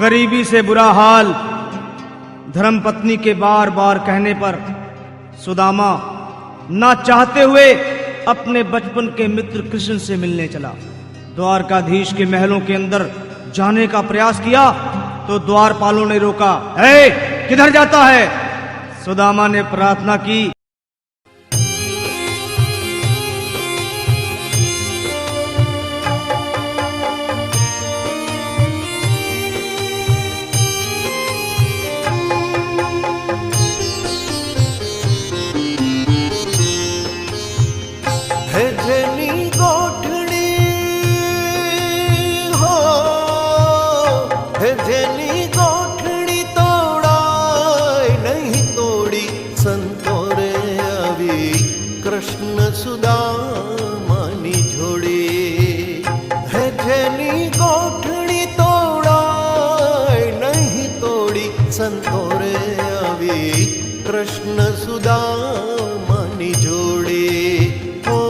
गरीबी से बुरा हाल धर्मपत्नी के बार बार कहने पर सुदामा, ना चाहते हुए अपने बचपन के मित्र कृष्ण से मिलने चला। द्वारकाधीश के महलों के अंदर जाने का प्रयास किया तो द्वारपालों ने रोका है किधर जाता है? सुदामा ने प्रार्थना की જેની ગોઠણી તોડાય નહીં તોડી સંતો રે આવી કૃષ્ણ સુદામાની જોડી. હે જેની ગોઠણી તોડાય નહીં તોડી સંતો રે આવી કૃષ્ણ સુદામાની જોડી. ઓ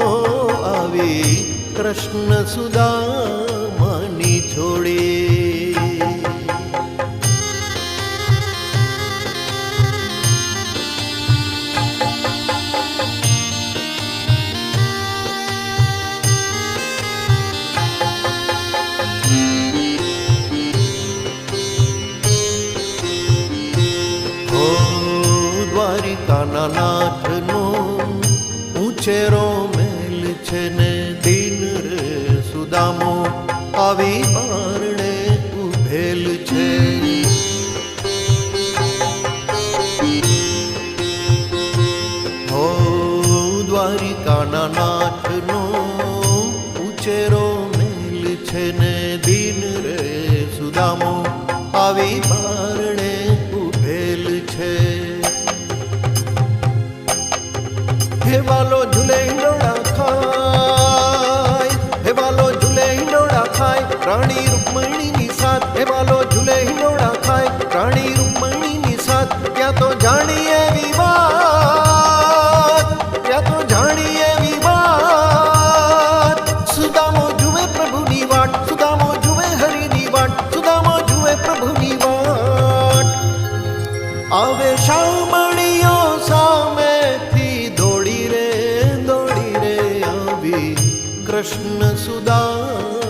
આવી કૃષ્ણ સુદામાની જોડી. દ્વારિકાના નાથનો ઉછેરો મેલ છે ને દિન રે સુદામો, આવી બારણે ઉભેલ છે. હો દ્વારિકાના નાથનો ઉછેરો મેલ છે ને દિન રે સુદામો, આવી બારણે હે વાલો ઝૂલે હિંડોળા ખાય હે વાલો ઝૂલે હિંડોળા ખાય રાણી રૂકમણીની સાથ હે વાલો ઝૂલે હિંડોળા ખાય રાણી રૂકમણીની સાથ ત્યાં તો જાણીએ વિવાદ ત્યાં તો જાણીએ વિવાદ સુદામો જુએ પ્રભુની વાટ સુદામો જુએ હરિની વાટ સુદામો જુએ પ્રભુની વાટ આવે શામળીઓ સામેથી કૃષ્ણ સુદા